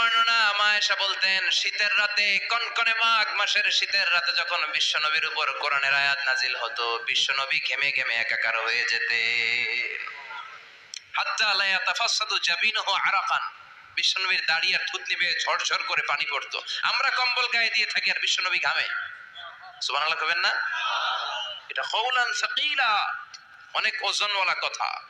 বর্ণনা মায়েশা বলতেন, শীতের রাতে, কনকনে মাঘ মাসের শীতের রাতে যখন বিশ্বনবীর উপর কোরআনের আয়াত নাজিল হতো বিশ্বনবী ঘেমে ঘেমে একাকার হয়ে যেতে বিশ্বনবীর দাড়ি আর থুতনি বেয়ে ঝরঝর করে পানি পড়তো। আমরা কম্বল গায়ে দিয়ে থাকি আর বিশ্বনবী ঘামে। কবেন না? এটা কওলান অনেক ওজনওয়ালা কথা।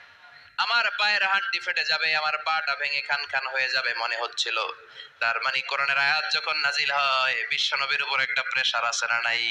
আমার পায়ের হাড্ডি ফেটে যাবে, আমার পাটা ভেঙে খান খান হয়ে যাবে মনে হচ্ছিল। তার মানে কোরআনের আয়াত যখন নাজিল হয়, বিশ্বনবীর উপর একটা প্রেশার আছে না নাই?